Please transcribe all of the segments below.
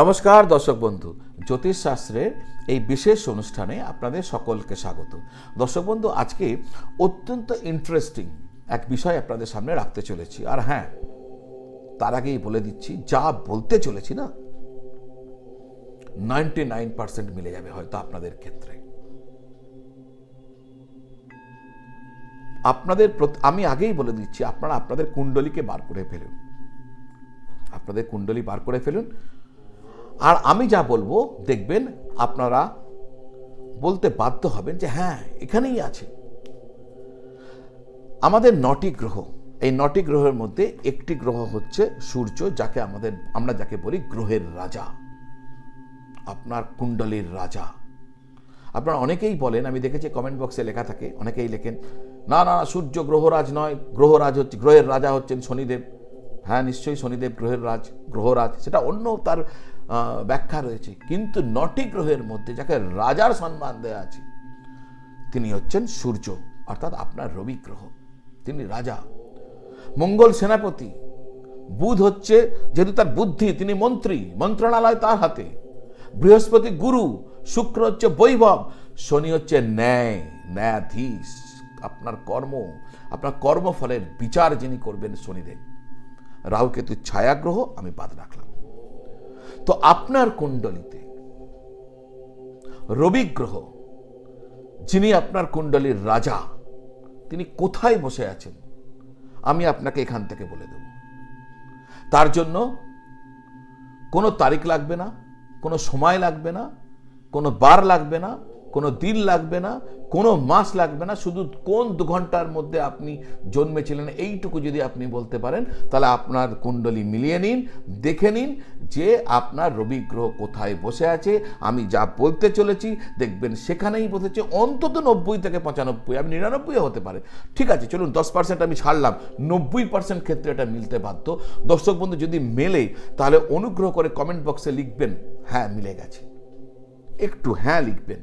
নমস্কার, দর্শক বন্ধু। জ্যোতিষশাস্ত্রের এই বিশেষ অনুষ্ঠানে আপনাদের সকলকে স্বাগত। দর্শক বন্ধু, আজকে অত্যন্ত ইন্টারেস্টিং এক বিষয় আপনাদের সামনে রাখতে চলেছি। আর হ্যাঁ তার আগেই বলে দিচ্ছি, যা বলতে চলেছি না নাইনটি নাইন পার্সেন্ট মিলে যাবে হয়তো আপনাদের ক্ষেত্রে। আপনাদের আমি আগেই বলে দিচ্ছি, আপনারা আপনাদের কুণ্ডলীকে বার করে ফেলুন। আপনাদের কুণ্ডলী বার করে ফেলুন আর আমি যা বলব, দেখবেন আপনারা বলতে বাধ্য হবেন যে হ্যাঁ এখানেই আছে। আমাদের নটি গ্রহ, এই নটি গ্রহের মধ্যে একটি গ্রহ হচ্ছে সূর্য, যাকে আমাদের, আমরা যাকে বলি গ্রহের রাজা, আপনার কুণ্ডলীর রাজা। আপনারা অনেকেই বলেন, আমি দেখেছি কমেন্ট বক্সে লেখা থাকে, অনেকেই লেখেন না না, সূর্য গ্রহরাজ নয়, গ্রহরাজ হচ্ছে, গ্রহের রাজা হচ্ছেন শনিদেব। হ্যাঁ নিশ্চয়ই শনিদেব গ্রহের রাজ, গ্রহরাজ, সেটা অন্য তার ব্যাখ্যা রয়েছে। কিন্তু নটি গ্রহের মধ্যে যাকে রাজার সম্মান দেওয়া আছে, তিনি হচ্ছেন সূর্য, অর্থাৎ আপনার রবি গ্রহ। তিনি রাজা। মঙ্গল সেনাপতি। বুধ হচ্ছে যেহেতু তার বুদ্ধি, তিনি মন্ত্রী, মন্ত্রণালয় তার হাতে। বৃহস্পতি গুরু, শুক্র হচ্ছে বৈভব, শনি হচ্ছে ন্যায়, ন্যায়াধীশ, আপনার কর্ম, আপনার কর্মফলের বিচার যিনি করবেন শনিদেব। রাহু কেতু ছায়াগ্রহ আমি বাদ রাখলাম। তো আপনার কুণ্ডলিতে রবি গ্রহ, যিনি আপনার কুণ্ডলীর রাজা, তিনি কোথায় বসে আছেন, আমি আপনাকে এখান থেকে বলে দেব। তার জন্য কোনো তারিখ লাগবে না, কোনো সময় লাগবে না, কোনো বার লাগবে না কোনো দিন লাগবে না, কোনো মাস লাগবে না, শুধু কোন দু ঘণ্টার মধ্যে আপনি জন্মেছিলেন এইটুকু যদি আপনি বলতে পারেন, তাহলে আপনার কুণ্ডলী মিলিয়ে নিন, দেখে নিন যে আপনার রবি গ্রহ কোথায় বসে আছে, আমি যা বলতে চলেছি, দেখবেন সেখানেই বসেছে, অন্তত নব্বই থেকে পঁচানব্বই, আমি নিরানব্বই হতে পারে। ঠিক আছে, চলুন দশ পার্সেন্ট আমি ছাড়লাম, নব্বই পার্সেন্ট ক্ষেত্রে এটা মিলতে বাধ্য। দর্শক বন্ধু, যদি মেলে, তাহলে অনুগ্রহ করে কমেন্ট বক্সে লিখবেন হ্যাঁ মিলে গেছে। একটু হ্যাঁ লিখবেন।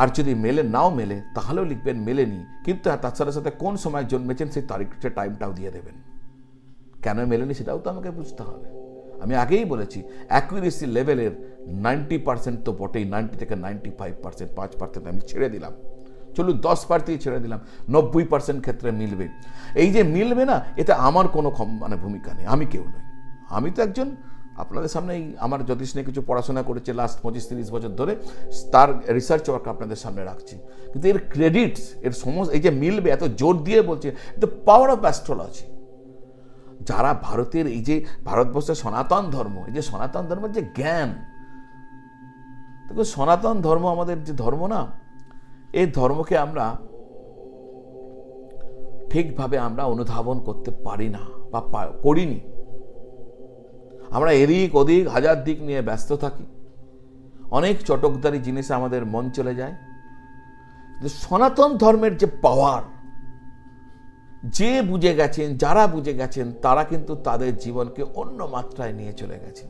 আর যদি মেলে নাও মেলে, তাহলেও লিখবেন মেলেনি। কিন্তু তার সাথে সাথে কোন সময় জন্মেছেন সেই তারিখটা টাইমটাও দিয়ে দেবেন। কেন মেলেনি সেটাও তো আমাকে বুঝতে হবে। আমি আগেই বলেছি অ্যাকুরেসি লেভেলের নাইনটি পার্সেন্ট তো বটেই নাইনটি থেকে নাইনটি ফাইভ পার্সেন্ট পাঁচ পার্সেন্ট আমি ছেড়ে দিলাম। চলুন, দশ পার্সেন্ট ছেড়ে দিলাম, নব্বই পার্সেন্ট ক্ষেত্রে মিলবে। এই যে মিলবে না, এটা আমার কোনো মানে ভূমিকা নেই। আমি কেউ নই। আমি তো একজন আপনাদের সামনে আমার জ্যোতিষ নিয়ে কিছু পড়াশোনা করেছে লাস্ট পঁচিশ তিরিশ বছর ধরে। তার রিসার্চ ওয়ার্ক আপনাদের সামনে রাখছি। কিন্তু এর ক্রেডিটস এর সমস্ত এই যে মিলবে, এত জোর দিয়ে বলছে দ্য পাওয়ার অফ অ্যাস্ট্রোলজি যারা ভারতের এই যে ভারতবর্ষের সনাতন ধর্ম, এই যে সনাতন ধর্মের যে জ্ঞান, দেখুন সনাতন ধর্ম আমাদের যে ধর্ম না, এই ধর্মকে আমরা ঠিকভাবে আমরা অনুধাবন করতে পারি না বা করিনি। আমরা এদিক ওদিক হাজার দিক নিয়ে ব্যস্ত থাকি। অনেক চটকদারি জিনিসে আমাদের মন চলে যায়। সনাতন ধর্মের যে পাওয়ার যে বুঝে গেছেন, যারা বুঝে গেছেন, তারা কিন্তু তাদের জীবনকে অন্য মাত্রায় নিয়ে চলে গেছেন।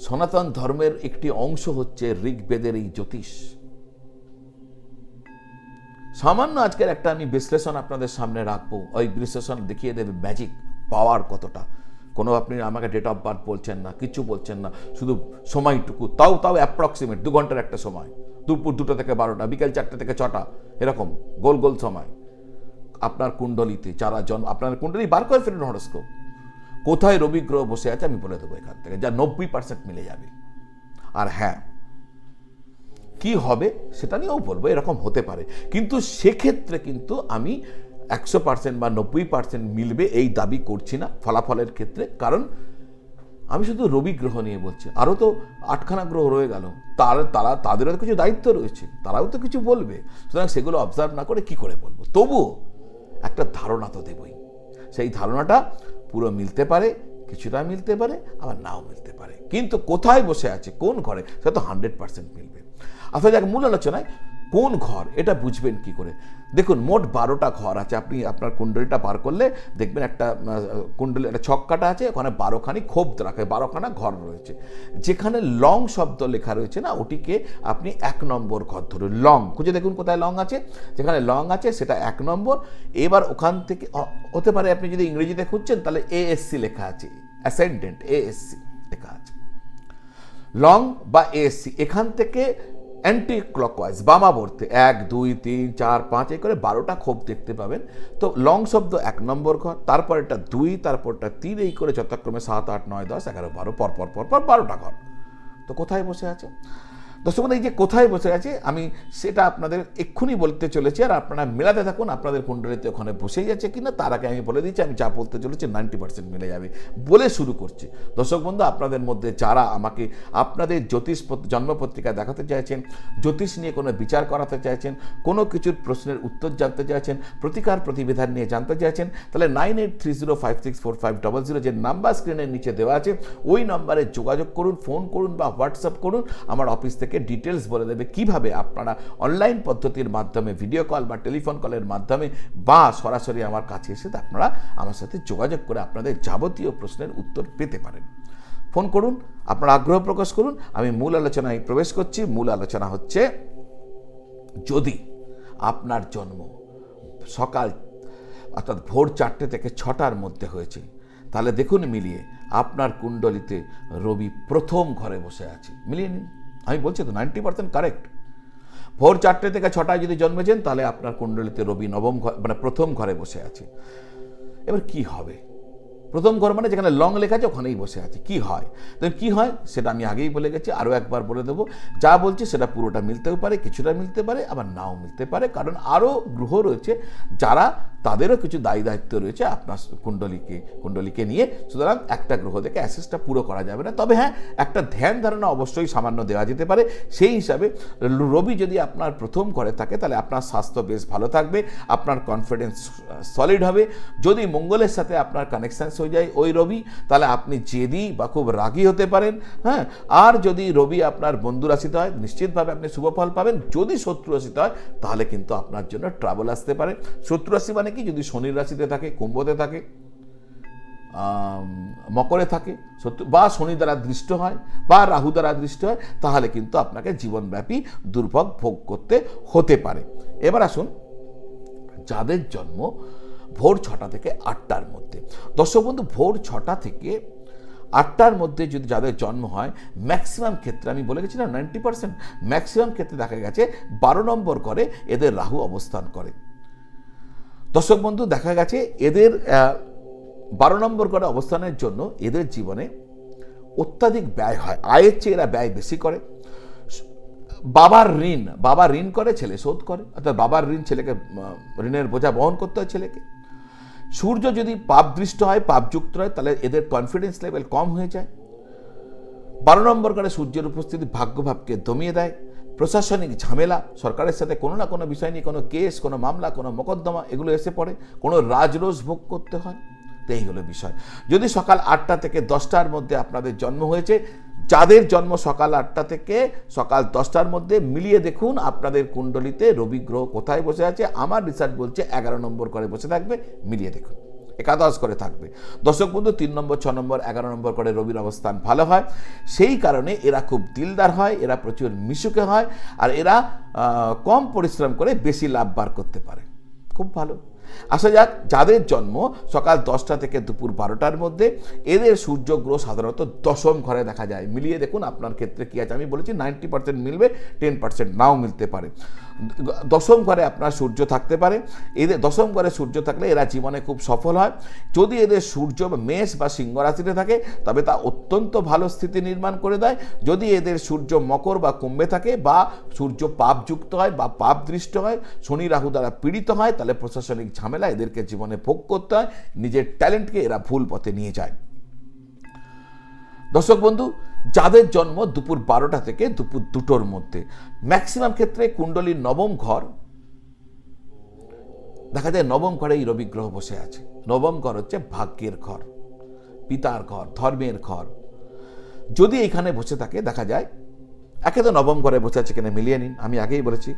সনাতন ধর্মের একটি অংশ হচ্ছে ঋগ্বেদের এই জ্যোতিষ। সামান্য আজকের একটা আমি বিশ্লেষণ আপনাদের সামনে রাখব। ওই বিশ্লেষণ দেখিয়ে দেবে ম্যাজিক পাওয়ার কতটা? কোনো আপনি আমাকে ডেট অফ বার্থ বলছেন না, কিছু বলছেন না, শুধু সময়টুকু, তাও তাও অ্যাপ্রক্সিমেট দু ঘণ্টার একটা সময়। দুপুর দুটো থেকে বারোটা, বিকেল চারটে থেকে ছটা, এরকম, গোল গোল সময়। আপনার কুণ্ডলিতে যারা জন আপনার কুণ্ডলি বার করে ফেলুন হরস্কোপ কোথায় রবি গ্রহ বসে আছে আমি বলে দেবো এখান থেকে, যা নব্বই পার্সেন্ট মিলে যাবে। আর হ্যাঁ কি হবে সেটা নিয়েও বলব, এরকম হতে পারে। কিন্তু সেক্ষেত্রে কিন্তু আমি একশো পার্সেন্ট বা নব্বই পার্সেন্ট মিলবে এই দাবি করছি না ফলাফলের ক্ষেত্রে। কারণ আমি শুধু রবি গ্রহ নিয়ে বলছি। আরও তো আটখানা গ্রহ রয়ে গেল। তার, তারা তাদেরও কিছু দায়িত্ব রয়েছে। তারাও তো কিছু বলবে। সুতরাং সেগুলো অবজার্ভ না করে কি করে বলব? তবুও একটা ধারণা তো দেবই। সেই ধারণাটা পুরো মিলতে পারে, কিছুটা মিলতে পারে, আবার নাও মিলতে পারে। কিন্তু কোথায় বসে আছে, কোন ঘরে, সেটা তো হান্ড্রেড পার্সেন্ট মিলবে। আসলে যাক, মূল আলোচনায় কোন ঘর? এটা বুঝবেন কি করে? দেখুন, মোট বারোটা ঘর আছে। আপনি আপনার কুণ্ডলিটা বার করলে দেখবেন একটা কুণ্ডলি, একটা ছক্কাটা আছে, ওখানে বারোখানি ক্ষোভ রাখে, বারোখানা ঘর রয়েছে। যেখানে লং শব্দ লেখা রয়েছে না, ওটিকে আপনি এক নম্বর ঘর ধরুন, লং। খুঁজে দেখুন কোথায় লং আছে। যেখানে লং আছে, সেটা এক নম্বর। এবার ওখান থেকে হতে পারে আপনি যদি ইংরেজিতে খুঁজছেন, তাহলে এএসসি লেখা আছে অ্যাসেন্ডেন্ট এএসসি লেখা আছে। লং বা এএসসি এখান থেকে অ্যান্টি ক্লকওয়াইজ বামাবর্তে, এক, দুই, তিন, চার, পাঁচ, এই করে বারোটা ক্ষোভ দেখতে পাবেন। তো লং শব্দ এক নম্বর ঘর তারপর এটা দুই, তারপরটা তিন, এই করে যথাক্রমে সাত, আট, নয়, দশ, এগারো, বারো, পর পর পর পর, বারোটা ঘর। তো কোথায় বসে আছে? দর্শক এই যে কোথায় বসে আছে, আমি সেটা আপনাদের এক্ষুনি বলতে চলেছি, আর আপনারা মেলাতে থাকুন, আপনাদের কুণ্ডলিতে ওখানে বসেই আছে কিনা, তার আগে আমি বলে দিচ্ছি, আমি যা বলতে চলেছি নাইনটি পার্সেন্ট মিলে যাবে বলে শুরু করছি। দর্শক বন্ধু, আপনাদের মধ্যে যারা আমাকে আপনাদের জ্যোতিষ জন্মপত্রিকা দেখাতে চাইছেন, জ্যোতিষ নিয়ে কোনো বিচার করাতে চাইছেন, কোনো কিছুর প্রশ্নের উত্তর জানতে চাইছেন, প্রতিকার প্রতিবিধান নিয়ে জানতে চাইছেন, তাহলে nine eight three zero five six four five double zero যে নাম্বার স্ক্রিনের নিচে দেওয়া আছে, ওই নাম্বারে যোগাযোগ করুন, ফোন করুন বা হোয়াটসঅ্যাপ করুন, আমার অফিস থেকে ডিটেলস বলে দেবে কীভাবে আপনারা অনলাইন পদ্ধতির মাধ্যমে ভিডিও কল বা টেলিফোন কলের মাধ্যমে বা সরাসরি আমার কাছে এসে আপনারা আমার সাথে যোগাযোগ করে আপনাদের যাবতীয় প্রশ্নের উত্তর পেতে পারেন। ফোন করুন, আপনারা আগ্রহ প্রকাশ করুন। আমি মূল আলোচনায় প্রবেশ করছি। মূল আলোচনা হচ্ছে, যদি আপনার জন্ম সকাল অর্থাৎ ভোর চারটে থেকে ছটার মধ্যে হয়েছে, তাহলে দেখুন মিলিয়ে আপনার কুণ্ডলিতে রবি প্রথম ঘরে বসে আছে। মিলিয়ে নিন। আমি বলছি তো নাইনটি পার্সেন্ট কারেক্ট ভোর চারটে থেকে ছটায় যদি জন্মেছেন, তাহলে আপনার কুণ্ডলিতে রবি নবম মানে প্রথম ঘরে বসে আছে। এবার কি হবে? প্রথম ঘর মানে যেখানে লং লেখা আছে, ওখানেই বসে আছে। কি হয়? তো কি হয়? সেটা আমি আগেই বলে গেছি, আরও একবার বলে দেবো। যা বলছি সেটা পুরোটা মিলতেও পারে, কিছুটা মিলতে পারে, আবার নাও মিলতে পারে। কারণ আরও গ্রহ রয়েছে যারা তাদেরও কিছু দায়ী দায়িত্ব রয়েছে আপনার কুণ্ডলীকে কুণ্ডলীকে নিয়ে। সুতরাং একটা গ্রহ থেকে অ্যাসেসটা পুরো করা যাবে না। তবে হ্যাঁ একটা ধ্যান ধারণা অবশ্যই সামান্য দেওয়া যেতে পারে। সেই হিসাবে রবি যদি আপনার প্রথম ঘরে থাকে, তাহলে আপনার স্বাস্থ্য বেশ ভালো থাকবে, আপনার কনফিডেন্স সলিড হবে। যদি মঙ্গলের সাথে আপনার কানেকশানস হয়ে যায় ওই রবি, তাহলে আপনি জেদি বা খুব রাগী হতে পারেন হ্যাঁ। আর যদি রবি আপনার বন্ধু রাশিতে হয়, নিশ্চিতভাবে আপনি শুভ ফল পাবেন। যদি শত্রু রাশিতে হয়, তাহলে কিন্তু আপনার জন্য ট্রাভেল আসতে পারে। শত্রু রাশি মানে কি যদি শনির রাশিতে থাকে, কুম্ভতে থাকে মকরে থাকে শত্রু বা শনি দ্বারা দৃষ্ট হয়, বা রাহু দ্বারা দৃষ্ট হয়, তাহলে কিন্তু আপনাকে জীবনব্যাপী দুর্ভোগ ভোগ করতে হতে পারে। এবার আসুন যাদের জন্ম ভোর ছটা থেকে আটটার মধ্যে। দর্শক বন্ধু, ভোর ছটা থেকে আটটার মধ্যে যদি যাদের জন্ম হয় ম্যাক্সিমাম ক্ষেত্রে আমি বলে গেছি না নাইনটি পার্সেন্ট ম্যাক্সিমাম ক্ষেত্রে দেখা গেছে বারো নম্বর করে এদের রাহু অবস্থান করে। দর্শক বন্ধু, দেখা গেছে এদের বারো নম্বর করে অবস্থানের জন্য এদের জীবনে অত্যাধিক ব্যয় হয়। আয়ের চেয়ে এরা ব্যয় বেশি করে। বাবার ঋণ, বাবা ঋণ করে, ছেলে শোধ করে। অর্থাৎ বাবার ঋণ ছেলেকে ঋণের বোঝা বহন করতে হয় ছেলেকে। সূর্য যদি পাপদৃষ্ট হয়, পাপযুক্ত হয়, তাহলে এদের কনফিডেন্স লেভেল কম হয়ে যায়। বারো নম্বর করে সূর্যের উপস্থিতি ভাগ্যভাবকে দমিয়ে দেয়। প্রশাসনিক ঝামেলা, সরকারের সাথে কোনো না কোনো বিষয় নিয়ে কোনো কেস, কোনো মামলা, কোনো মোকদ্দমা, এগুলো এসে পড়ে, কোনো রাজরোষ ভোগ করতে হয়? তো এই হলো বিষয়। যদি সকাল আটটা থেকে দশটার মধ্যে আপনাদের জন্ম হয়েছে, যাদের জন্ম সকাল আটটা থেকে সকাল দশটার মধ্যে, মিলিয়ে দেখুন আপনাদের কুণ্ডলিতে রবি গ্রহ কোথায় বসে আছে, আমার রিসার্চ বলছে এগারো নম্বর করে বসে থাকবে, মিলিয়ে দেখুন। একাদশ করে থাকবে। দর্শক বন্ধু, তিন নম্বর, ছ নম্বর, এগারো নম্বর করে রবির অবস্থান ভালো হয়। সেই কারণে এরা খুব দিলদার হয়, এরা প্রচুর মিশুকে হয় আর এরা কম পরিশ্রম করে বেশি লাভ বার করতে পারে। খুব ভালো। আসা যাক, যাদের জন্ম সকাল দশটা থেকে দুপুর বারোটার মধ্যে, এদের সূর্যগ্রহ সাধারণত দশম ঘরে দেখা যায়। মিলিয়ে দেখুন আপনার ক্ষেত্রে কী আছে। আমি বলেছি, নাইনটি পার্সেন্ট মিলবে, টেন পার্সেন্ট নাও মিলতে পারে। দশম ঘরে আপনার সূর্য থাকতে পারে। এদের দশম ঘরে সূর্য থাকলে এরা জীবনে খুব সফল হয়। যদি এদের সূর্য মেষ বা সিংহ রাশিতে থাকে, তবে তা অত্যন্ত ভালো স্থিতি নির্মাণ করে দেয়। যদি এদের সূর্য মকর বা কুম্ভে থাকে বা সূর্য পাপযুক্ত হয় বা পাপ দৃষ্ট হয়, শনি রাহু দ্বারা পীড়িত হয়, তাহলে প্রশাসনিক ঝামেলা এদেরকে জীবনে ভোগ করতে হয়। নিজের ট্যালেন্টকে এরা ভুল পথে নিয়ে যায়। দর্শক বন্ধু যাদের জন্ম দুপুর বারোটা থেকে দুপুর দুটোর মধ্যে। ম্যাক্সিমাম ক্ষেত্রে কুণ্ডলীর নবম ঘর, দেখা যায় নবম ঘরে এই রবি গ্রহ বসে আছে। নবম ঘর হচ্ছে ভাগ্যের ঘর, পিতার ঘর, ধর্মের ঘর। যদি এখানে বসে থাকে, দেখা যায় একে তো নবম ঘরে বসে আছে কিনা মিলিয়ে নিন। আমি আগেই বলেছি,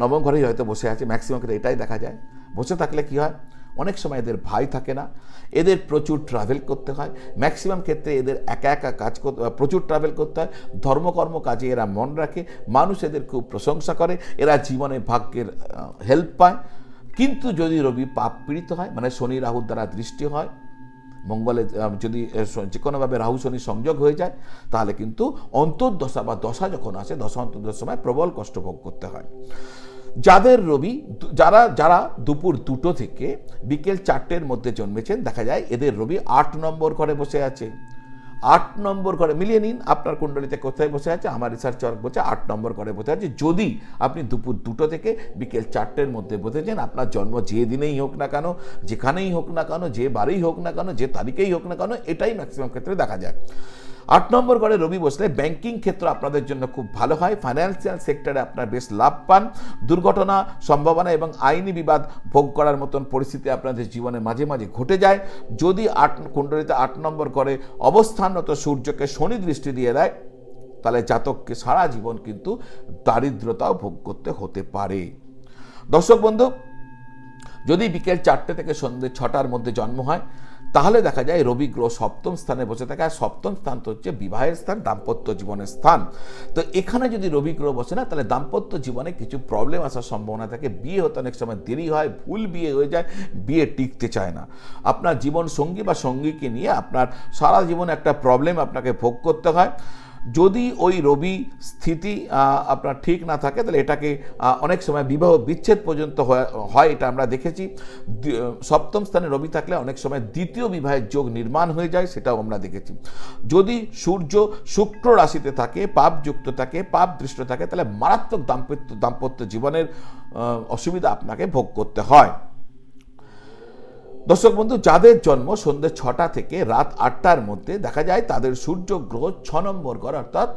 নবম ঘরেই হয়তো বসে আছে ম্যাক্সিমাম ক্ষেত্রে এটাই দেখা যায়। বসে থাকলে কি হয়? অনেক সময় এদের ভাই থাকে না। এদের প্রচুর ট্রাভেল করতে হয়। ম্যাক্সিমাম ক্ষেত্রে এদের একা একা কাজ করতে প্রচুর ট্রাভেল করতে হয়। ধর্মকর্ম কাজে এরা মন রাখে। মানুষ এদের খুব প্রশংসা করে। এরা জীবনে ভাগ্যের হেল্প পায়। কিন্তু যদি রবি পাপ পীড়িত হয় মানে শনি রাহুর দ্বারা দৃষ্টি হয়, মঙ্গলে যদি যে কোনোভাবে রাহু শনি সংযোগ হয়ে যায়, তাহলে কিন্তু অন্তর্দশা বা দশা যখন আসে, দশা অন্তর্দশার সময় প্রবল কষ্ট ভোগ করতে হয়। যাদের রবি যারা যারা দুপুর দুটো থেকে বিকেল চারটের মধ্যে জন্মেছেন, দেখা যায় এদের রবি আট নম্বর ঘরে বসে আছে। আট নম্বর ঘরে, মিলিয়ে নিন আপনার কুণ্ডলিতে কোথায় বসে আছে, আমার রিসার্চ বলছে আট নম্বর ঘরে বসে আছে। যদি আপনি দুপুর দুটো থেকে বিকেল চারটের মধ্যে বসেছেন, আপনার জন্ম যে দিনেই হোক না কেন, যেখানেই হোক না কেন, যে বারেই হোক না কেন, যে তারিখেই হোক না কেন, এটাই ম্যাক্সিমাম ক্ষেত্রে দেখা যায়। আট নম্বর ঘরে রবি বসলে ব্যাংকিং ক্ষেত্র আপনাদের জন্য খুব ভালো হয়। ফাইন্যান্সিয়াল সেক্টরে আপনার বেশ লাভ পান। দুর্ঘটনা, সম্ভাবনা এবং আইনি বিবাদ ভোগ করার মতন পরিস্থিতি আপনাদের জীবনে মাঝে মাঝে ঘটে যায়। যদি আট, কুণ্ডলিতে আট নম্বর করে অবস্থানরত সূর্যকে শনি দৃষ্টি দিয়ে দেয়, তাহলে জাতককে সারা জীবন কিন্তু দারিদ্রতাও ভোগ করতে হতে পারে। দর্শক বন্ধু, যদি বিকেল চারটে থেকে সন্ধ্যে ছটার মধ্যে জন্ম হয় তাহলে দেখা যায় রবি গ্রহ সপ্তম স্থানে বসে থাকে, আর সপ্তম স্থান তো হচ্ছে বিবাহের স্থান, দাম্পত্য জীবনের স্থান। তো এখানে যদি রবি গ্রহ বসে না, তাহলে দাম্পত্য জীবনে কিছু প্রবলেম আসার সম্ভাবনা থাকে। বিয়ে হতে অনেক সময় দেরি হয়, ভুল বিয়ে হয়ে যায়, বিয়ে টিকতে চায় না। আপনার জীবন সঙ্গী বা সঙ্গীকে নিয়ে আপনার সারা জীবন একটা প্রবলেম আপনাকে ভোগ করতে হয়। যদি ওই রবি স্থিতি আপনার ঠিক না থাকে, তাহলে এটাকে অনেক সময় বিবাহ বিচ্ছেদ পর্যন্ত হয়- এটা আমরা দেখেছি। সপ্তম স্থানে রবি থাকলে অনেক সময় দ্বিতীয় বিবাহের যোগ নির্মাণ হয়ে যায়, সেটাও আমরা দেখেছি। যদি সূর্য শুক্র রাশিতে থাকে, পাপযুক্ত থাকে পাপ দৃষ্ট থাকে, তাহলে মারাত্মক দাম্পত্য দাম্পত্য জীবনের অসুবিধা আপনাকে ভোগ করতে হয়। দর্শক বন্ধু, যাদের জন্ম সন্ধ্যে ছটা থেকে রাত আটটার মধ্যে, দেখা যায় তাদের সূর্য গ্রহ ছ নম্বর ঘর, অর্থাৎ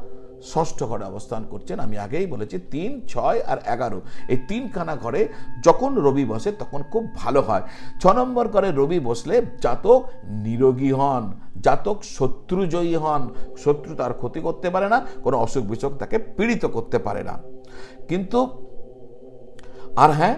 ষষ্ঠ ঘরে অবস্থান করছেন। আমি আগেই বলেছি, তিন, ছয় আর এগারো। এই তিনখানা ঘরে যখন রবি বসে, তখন খুব ভালো হয়। ছ নম্বর ঘরে রবি বসলে জাতক নিরোগী হন, জাতক শত্রুজয়ী হন। শত্রু তার ক্ষতি করতে পারে না, কোনো অসুখ বিসুখ তাকে পীড়িত করতে পারে না। কিন্তু, আর হ্যাঁ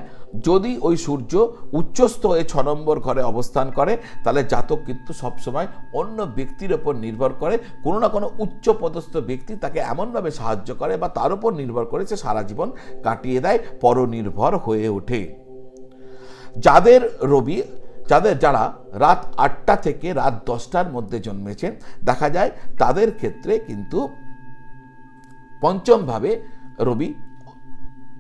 যদি ওই সূর্য উচ্চস্থ হয়ে ছ নম্বর ঘরে অবস্থান করে, তাহলে জাতক কিন্তু সবসময় অন্য ব্যক্তির ওপর নির্ভর করে। কোনো না কোনো উচ্চ পদস্থ ব্যক্তি তাকে এমনভাবে সাহায্য করে বা তার উপর নির্ভর করে সে সারা জীবন কাটিয়ে দেয়, পরনির্ভর হয়ে ওঠে। যাদের রবি, যাদের যারা রাত আটটা থেকে রাত দশটার মধ্যে জন্মেছেন দেখা যায় তাদের ক্ষেত্রে কিন্তু পঞ্চমভাবে রবি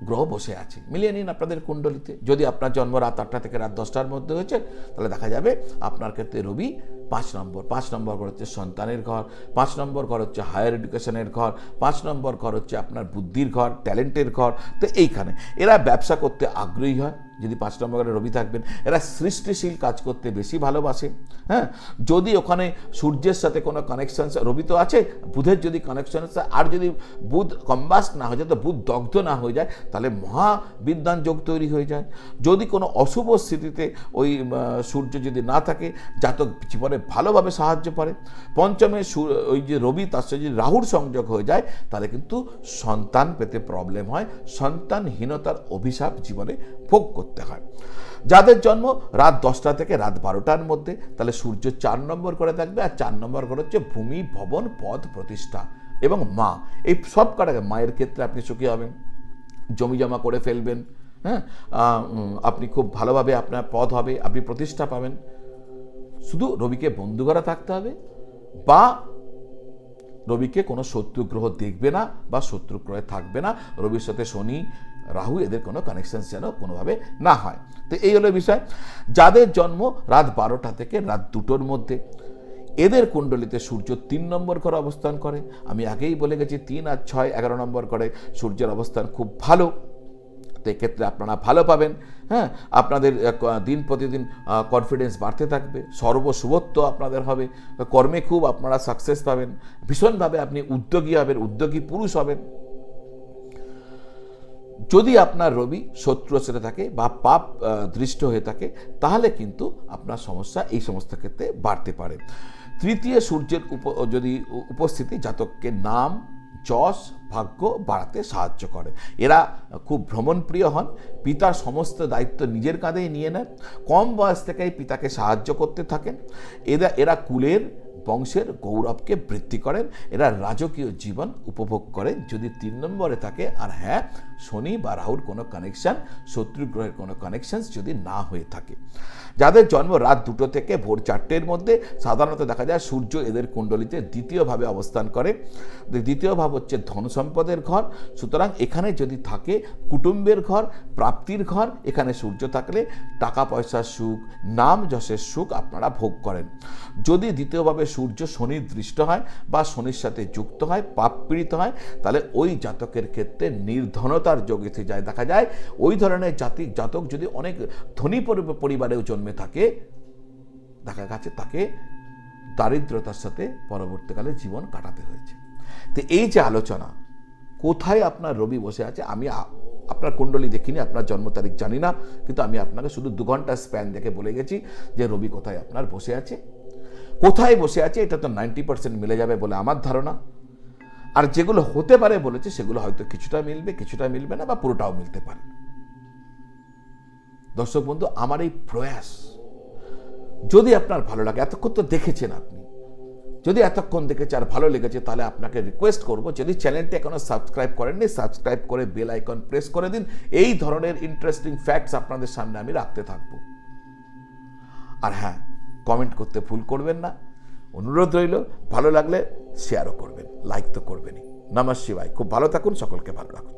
গ্রহ বসে আছে। মিলিয়ে নিন আপনাদের কুণ্ডলিতে। যদি আপনার জন্ম রাত আটটা থেকে রাত দশটার মধ্যে হয়েছে, তাহলে দেখা যাবে আপনার ক্ষেত্রে রবি পাঁচ নম্বর। পাঁচ নম্বর ঘর হচ্ছে সন্তানের ঘর, পাঁচ নম্বর ঘর হচ্ছে হায়ার এডুকেশনের ঘর, পাঁচ নম্বর ঘর হচ্ছে আপনার বুদ্ধির ঘর, ট্যালেন্টের ঘর। তো এইখানে এরা ব্যবসা করতে আগ্রহী হয়। যদি পাঁচ নম্বর ঘরে রবি থাকবেন, এরা সৃষ্টিশীল কাজ করতে বেশি ভালোবাসে। হ্যাঁ? যদি ওখানে সূর্যের সাথে কোনো কানেকশন রবি তো আছে, বুধের যদি কানেকশন আর যদি বুধ কম্বাস্ট না হয়ে যায়, তো বুধ দগ্ধ না হয়ে যায়, তাহলে মহা বিদ্যান যোগ তৈরি হয়ে যায়। যদি কোনো অশুভ স্থিতিতে ওই সূর্য যদি না থাকে, জাতক জীবনে ভালোভাবে সাহায্য করে। পঞ্চমে ওই যে রবি, তার সাথে যদি রাহুর সংযোগ হয়ে যায়, তাহলে কিন্তু সন্তান পেতে প্রবলেম হয়। সন্তানহীনতার অভিশাপ জীবনে ভোগ করতে হয় যাদের জন্ম রাত দশটা থেকে রাত বারোটার মধ্যে, তাহলে সূর্য চার নম্বর করে থাকবে আর চার নম্বর করে হচ্ছে ভূমি, ভবন, পদ, প্রতিষ্ঠা এবং মা। এই সব কটাকে মায়ের ক্ষেত্রে আপনি সুখী হবেন, জমি জমা করে ফেলবেন হ্যাঁ? আপনি খুব ভালোভাবে আপনার পদ হবে, আপনি প্রতিষ্ঠা পাবেন। শুধু রবিকে বন্ধু করা থাকতে হবে বা রবিকে কোনো শত্রু গ্রহ দেখবে না বা শত্রু গ্রহে থাকবে না। রবির সাথে শনি রাহু এদের কোনো কানেকশন যেন কোনোভাবে না হয়। তো এই হলো বিষয়। যাদের জন্ম রাত বারোটা থেকে রাত দুটোর মধ্যে, এদের কুণ্ডলিতে সূর্য তিন নম্বর ঘরে অবস্থান করে। আমি আগেই বলে গেছি, তিন আর ছয় এগারো নম্বর করে সূর্যের অবস্থান খুব ভালো। তো এক্ষেত্রে আপনারা ভালো পাবেন। হ্যাঁ আপনাদের দিন প্রতিদিন কনফিডেন্স বাড়তে থাকবে। সর্বশুভত্ব আপনাদের হবে। কর্মে খুব আপনারা সাকসেস পাবেন। ভীষণভাবে আপনি উদ্যোগী হবেন, উদ্যোগী পুরুষ হবেন। যদি আপনার রবি শত্রু সেটা থাকে বা পাপ দৃষ্ট হয়ে থাকে, তাহলে কিন্তু আপনার সমস্যা এই সমস্ত ক্ষেত্রে বাড়তে পারে। তৃতীয় সূর্যের উপ, যদি উপস্থিতি জাতককে নাম, যশ, ভাগ্য বাড়াতে সাহায্য করে। এরা খুব ভ্রমণপ্রিয় হন, পিতার সমস্ত দায়িত্ব নিজের কাঁধেই নিয়ে নেন, কম বয়স থেকেই পিতাকে সাহায্য করতে থাকেন। এরা এরা কুলের, বংশের গৌরবকে বৃদ্ধি করেন, এরা রাজকীয় জীবন উপভোগ করেন। যদি তিন নম্বরে থাকে, আর হ্যাঁ শনি বা রাহুর কোনো কানেকশন শত্রু গ্রহের কোনো কানেকশান যদি না হয়ে থাকে। যাদের জন্ম রাত দুটো থেকে ভোর চারটের মধ্যে, সাধারণত দেখা যায় সূর্য এদের কুণ্ডলিতে দ্বিতীয়ভাবে অবস্থান করে। দ্বিতীয় ভাব হচ্ছে ধন সম্পদের ঘর। সুতরাং এখানে যদি থাকে কুটুম্বের ঘর, প্রাপ্তির ঘর, এখানে সূর্য থাকলে টাকা পয়সার সুখ, নাম, যশের সুখ আপনারা ভোগ করেন। যদি দ্বিতীয়ভাবে সূর্য শনির দৃষ্ট হয় বা শনির সাথে যুক্ত হয়, পাপ পীড়িত হয়, তাহলে ওই জাতকের ক্ষেত্রে নির্ধনতার যোগ এসে যায়। দেখা যায়, ওই ধরনের জাতি, জাতক যদি অনেক ধনী পরিবারেও জন্মে থাকে, দেখা গেছে তাকে দারিদ্রতার সাথে পরবর্তীকালে জীবন কাটাতে হয়েছে। তো এই যে আলোচনা, কোথায় আপনার রবি বসে আছে? আমি আপনার কুণ্ডলী দেখিনি, আপনার জন্ম তারিখ জানি না, কিন্তু আমি আপনাকে শুধু দু ঘণ্টা স্প্যান দেখে বলে গেছি যে রবি কোথায় আপনার বসে আছে। কোথায় বসে আছে, এটা তো নাইনটি পার্সেন্ট মিলে যাবে বলে আমার ধারণা। আর যেগুলো হতে পারে বলেছে, সেগুলো হয়তো কিছুটা মিলবে কিছুটা মিলবে না বা পুরোটাও মিলতে পারে। দর্শক বন্ধু, আমার এই প্রয়াস, যদি আপনার ভালো লাগে, এতক্ষণ তো দেখেছেন আপনি, যদি এতক্ষণ দেখেছে আর ভালো লেগেছে, তাহলে আপনাকে রিকোয়েস্ট করব, যদি চ্যানেলটি এখনও সাবস্ক্রাইব করেননি সাবস্ক্রাইব করে বেল আইকন প্রেস করে দিন, এই ধরনের ইন্টারেস্টিং ফ্যাক্টস আপনাদের সামনে আমি রাখতে থাকব। আর হ্যাঁ কমেন্ট করতে ভুল করবেন না। অনুরোধ রইল, ভালো লাগলে শেয়ারও করবেন লাইক তো করবেনই। নমস্কার শিবাই খুব ভালো থাকুন, সকলকে ভালো রাখুন।